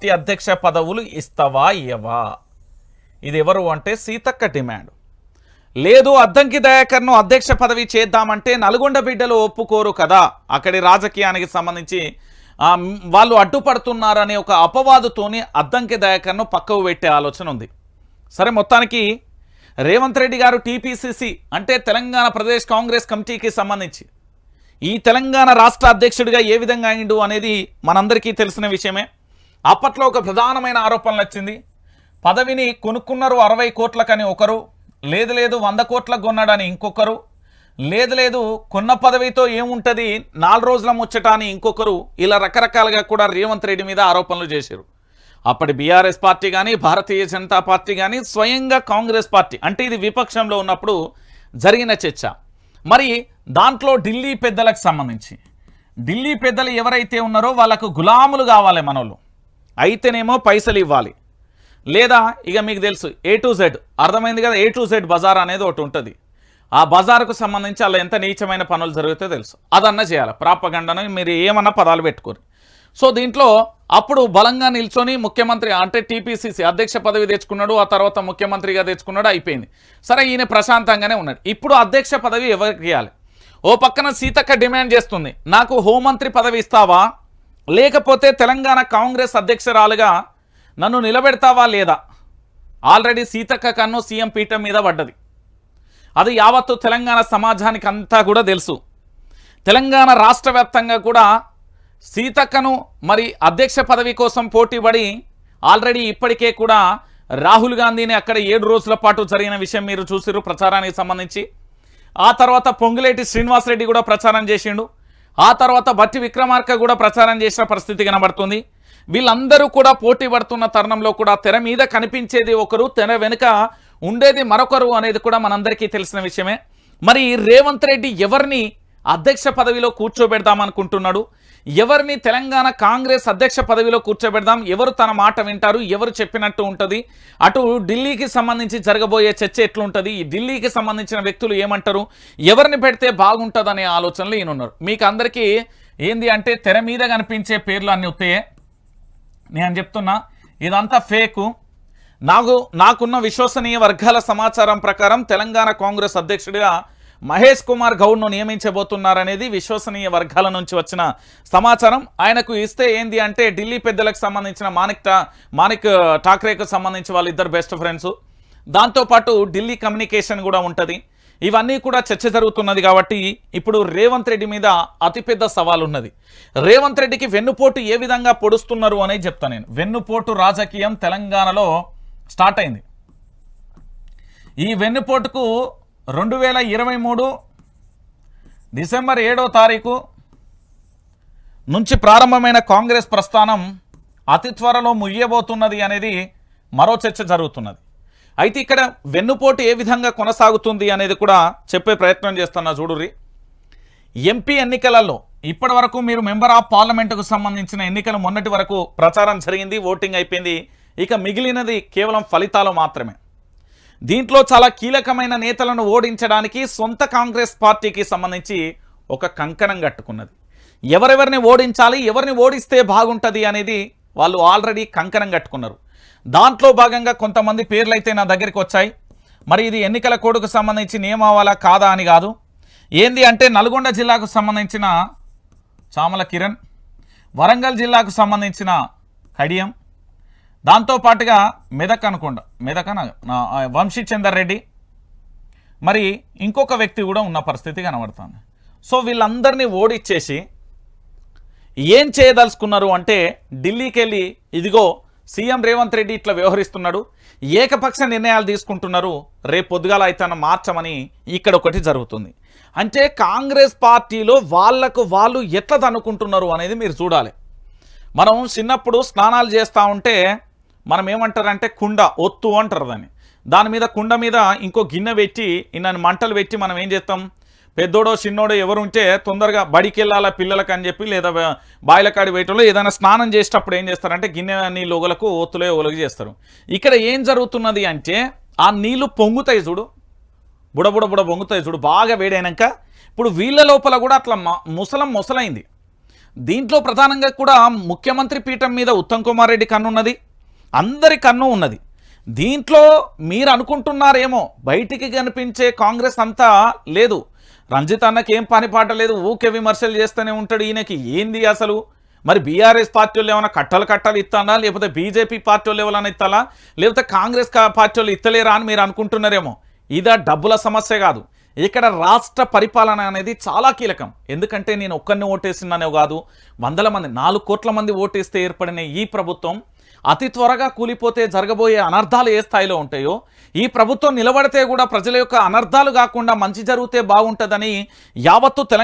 Party అధ్యక్ష పదవులు ఇస్తావా ఇవ్వవా ఇది ఎవరు అంటే సీతక్క డిమాండ్. లేదు అద్దంకి దయాకర్ను అధ్యక్ష పదవి చేద్దామంటే నల్గొండ బిడ్డలు ఒప్పుకోరు కదా. అక్కడి రాజకీయానికి సంబంధించి వాళ్ళు అడ్డుపడుతున్నారనే ఒక అపవాదుతోని అద్దంకి దయాకర్ను పక్కకు పెట్టే ఆలోచన ఉంది. సరే మొత్తానికి రేవంత్ రెడ్డి గారు టీపీసీసీ అంటే తెలంగాణ ప్రదేశ్ కాంగ్రెస్ కమిటీకి సంబంధించి ఈ తెలంగాణ రాష్ట్ర అధ్యక్షుడిగా ఏ విధంగా అయిండు అనేది మనందరికీ తెలిసిన విషయమే. అప్పట్లో ఒక ప్రధానమైన ఆరోపణలు వచ్చింది పదవిని కొనుక్కున్నారు అరవై కోట్లకని ఒకరు లేదు లేదు వంద కోట్లకు కొన్నాడని ఇంకొకరు లేదు లేదు కొన్న పదవితో ఏముంటుంది నాలుగు రోజుల ముచ్చట అని ఇంకొకరు ఇలా రకరకాలుగా కూడా రేవంత్ రెడ్డి మీద ఆరోపణలు చేశారు. అప్పటి బీఆర్ఎస్ పార్టీ కానీ భారతీయ జనతా పార్టీ కానీ స్వయంగా కాంగ్రెస్ పార్టీ అంటే ఇది విపక్షంలో ఉన్నప్పుడు జరిగిన చర్చ. మరి దాంట్లో ఢిల్లీ పెద్దలకు సంబంధించి ఢిల్లీ పెద్దలు ఎవరైతే ఉన్నారో వాళ్ళకు గులాములు కావాలి మనోళ్ళు. అయితేనేమో పైసలు ఇవ్వాలి. లేదా ఇక మీకు తెలుసు ఏ టు జెడ్ అర్థమైంది కదా? ఏ టు జెడ్ బజార్ అనేది ఒకటి ఉంటుంది. ఆ బజార్కు సంబంధించి అలా ఎంత నీచమైన పనులు జరిగితే తెలుసు. అదన్నా చేయాలి. ప్రాపగండను మీరు ఏమన్నా పదాలు పెట్టుకోరు. సో దీంట్లో అప్పుడు బలంగా నిల్చొని ముఖ్యమంత్రి అంటే టీపీసీసీ అధ్యక్ష పదవి తెచ్చుకున్నాడు ఆ తర్వాత ముఖ్యమంత్రిగా తెచ్చుకున్నాడు అయిపోయింది. సరే ఈయన ప్రశాంతంగానే ఉన్నాడు. ఇప్పుడు అధ్యక్ష పదవి ఎవరికి ఇవ్వాలి? ఓ పక్కన సీతక్క డిమాండ్ చేస్తుంది. నాకు హోంమంత్రి పదవి ఇస్తావా? లేకపోతే తెలంగాణ కాంగ్రెస్ అధ్యక్షురాలుగా నన్ను నిలబెడతావా లేదా? ఆల్రెడీ సీతక్క కన్ను సీఎం పీఠం మీద పడ్డది. అది యావత్తు తెలంగాణ సమాజానికి అంతా కూడా తెలుసు. తెలంగాణ రాష్ట్ర వ్యాప్తంగా కూడా సీతక్కను మరి అధ్యక్ష పదవి కోసం పోటీపడి ఆల్రెడీ ఇప్పటికే కూడా రాహుల్ గాంధీని అక్కడ ఏడు రోజుల పాటు జరిగిన విషయం మీరు చూసిరు ప్రచారానికి సంబంధించి. ఆ తర్వాత పొంగులేటి శ్రీనివాసరెడ్డి కూడా ప్రచారం చేసిండు. ఆ తర్వాత బట్టి విక్రమార్క కూడా ప్రచారం చేసిన పరిస్థితి కనబడుతుంది. వీళ్ళందరూ కూడా పోటీ పడుతున్న తరుణంలో కూడా తెర మీద కనిపించేది ఒకరు తెర వెనుక ఉండేది మరొకరు అనేది కూడా మనందరికీ తెలిసిన విషయమే. మరి రేవంత్ రెడ్డి ఎవరిని అధ్యక్ష పదవిలో కూర్చోబెడదాం అనుకుంటున్నాడు ఎవరిని తెలంగాణ కాంగ్రెస్ అధ్యక్ష పదవిలో కూర్చోబెడదాం? ఎవరు తన మాట వింటారు? ఎవరు చెప్పినట్టు ఉంటుంది? అటు ఢిల్లీకి సంబంధించి జరగబోయే చర్చ ఎట్లుంటుంది? ఈ ఢిల్లీకి సంబంధించిన వ్యక్తులు ఏమంటారు? ఎవరిని పెడితే బాగుంటుందనే ఆలోచనలు ఈయనున్నారు. మీకు అందరికీ ఏంది అంటే తెర మీద కనిపించే పేర్లు అన్ని వస్తాయే నేను చెప్తున్నా ఇదంతా ఫేకు. నాకు నాకున్న విశ్వసనీయ వర్గాల సమాచారం ప్రకారం తెలంగాణ కాంగ్రెస్ అధ్యక్షుడిగా మహేష్ కుమార్ గౌడ్ను నియమించబోతున్నారనేది విశ్వసనీయ వర్గాల నుంచి వచ్చిన సమాచారం. ఆయనకు ఇస్తే ఏంది అంటే ఢిల్లీ పెద్దలకు సంబంధించిన మానిక్ టా మానిక్ ఠాక్రేకు సంబంధించి వాళ్ళిద్దరు బెస్ట్ ఫ్రెండ్స్. దాంతోపాటు ఢిల్లీ కమ్యూనికేషన్ కూడా ఉంటుంది. ఇవన్నీ కూడా చర్చ జరుగుతున్నది కాబట్టి ఇప్పుడు రేవంత్ రెడ్డి మీద అతిపెద్ద సవాల్ ఉన్నది రేవంత్ రెడ్డికి వెన్నుపోటు ఏ విధంగా పొడుస్తున్నారు అనేది చెప్తాను నేను. వెన్నుపోటు రాజకీయం తెలంగాణలో స్టార్ట్ అయింది. ఈ వెన్నుపోటుకు రెండు వేల ఇరవై మూడు డిసెంబర్ ఏడో తారీఖు నుంచి ప్రారంభమైన కాంగ్రెస్ ప్రస్థానం అతి త్వరలో ముగియబోతున్నది అనేది మరో చర్చ జరుగుతున్నది. అయితే ఇక్కడ వెన్నుపోటు ఏ విధంగా కొనసాగుతుంది అనేది కూడా చెప్పే ప్రయత్నం చేస్తున్నా చూడుర్రి. ఎంపీ ఎన్నికలలో ఇప్పటి వరకు మీరు మెంబర్ ఆఫ్ పార్లమెంటుకు సంబంధించిన ఎన్నికలు మొన్నటి వరకు ప్రచారం జరిగింది ఓటింగ్ అయిపోయింది. ఇక మిగిలినది కేవలం ఫలితాలు మాత్రమే. దీంట్లో చాలా కీలకమైన నేతలను ఓడించడానికి సొంత కాంగ్రెస్ పార్టీకి సంబంధించి ఒక కంకణం కట్టుకున్నది. ఎవరెవరిని ఓడించాలి ఎవరిని ఓడిస్తే బాగుంటుంది అనేది వాళ్ళు ఆల్రెడీ కంకణం కట్టుకున్నారు. దాంట్లో భాగంగా కొంతమంది పేర్లు అయితే నా దగ్గరికి వచ్చాయి. మరి ఇది ఎన్నికల కోడ్కు సంబంధించి నియమావాలా కాదా అని కాదు. ఏంది అంటే నల్గొండ జిల్లాకు సంబంధించిన చామల కిరణ్ వరంగల్ జిల్లాకు సంబంధించిన కడియం దాంతోపాటుగా మెదక్ అనుకోండి మెదక్ అన వంశీ చందర్ రెడ్డి మరి ఇంకొక వ్యక్తి కూడా ఉన్న పరిస్థితి కనబడుతుంది. సో వీళ్ళందరినీ ఓడిచ్చేసి ఏం చేయదలుచుకున్నారు అంటే ఢిల్లీకి వెళ్ళి ఇదిగో సీఎం రేవంత్ రెడ్డి ఇట్లా వ్యవహరిస్తున్నాడు ఏకపక్ష నిర్ణయాలు తీసుకుంటున్నారు రేపు పొద్దుగాల అయితే మార్చమని ఇక్కడ ఒకటి జరుగుతుంది. అంటే కాంగ్రెస్ పార్టీలో వాళ్ళకు వాళ్ళు ఎట్లా అనుకుంటున్నారు అనేది మీరు చూడాలి. మనం చిన్నప్పుడు స్నానాలు చేస్తూ ఉంటే మనం ఏమంటారంటే కుండ ఒత్తు అంటారు దాన్ని. దాని మీద కుండ మీద ఇంకో గిన్నె పెట్టి ఇన్నని మంటలు పెట్టి మనం ఏం చేస్తాం? పెద్దోడో చిన్నోడో ఎవరు ఉంటే తొందరగా బడికి వెళ్ళాలా పిల్లలకు అని చెప్పి లేదా బా- బాయిల కాడి వేయటంలో ఏదైనా స్నానం చేసేటప్పుడు ఏం చేస్తారంటే గిన్నె నీళ్ళు ఒగలకు ఒత్తులే ఒగలకు చేస్తారు. ఇక్కడ ఏం జరుగుతున్నది అంటే ఆ నీళ్ళు పొంగుతాయి చూడు. బుడ బుడ పొంగుతాయి చూడు. బాగా వేడైనాక ఇప్పుడు వీళ్ళ లోపల కూడా అట్లా మ- ముసలం ముసలైంది. దీంట్లో ప్రధానంగా కూడా ముఖ్యమంత్రి పీఠం మీద ఉత్తమ్ కుమార్ రెడ్డి కన్నున్నది. అందరి కన్ను ఉన్నది. దీంట్లో మీరు అనుకుంటున్నారేమో బయటికి కనిపించే కాంగ్రెస్ అంతా లేదు. రంజిత్ అన్నకి ఏం పని పాట లేదు ఊకే విమర్శలు చేస్తూనే ఉంటాడు ఈయనకి. ఏంది అసలు? మరి బీఆర్ఎస్ పార్టీ వాళ్ళు ఏమైనా కట్టలు కట్టలు ఇస్తానా లేకపోతే బీజేపీ పార్టీ వాళ్ళు ఎవరైనా ఇస్తాలా లేకపోతే కాంగ్రెస్ పార్టీ వాళ్ళు ఇస్తలేరా అని మీరు అనుకుంటున్నారేమో? ఇదా డబ్బుల సమస్య కాదు. ఇక్కడ రాష్ట్ర పరిపాలన అనేది చాలా కీలకం. ఎందుకంటే నేను ఒక్కరిని ఓటేసినానే కాదు వందల మంది నాలుగు కోట్ల మంది ఓటేస్తే ఏర్పడిన ఈ ప్రభుత్వం అతి త్వరగా కూలిపోతే జరగబోయే అనర్థాలు ఏ స్థాయిలో ఉంటాయో ఈ ప్రభుత్వం నిలబడితే కూడా ప్రజల యొక్క అనర్థాలు కాకుండా మంచి జరిగితే బాగుంటుందని యావత్తు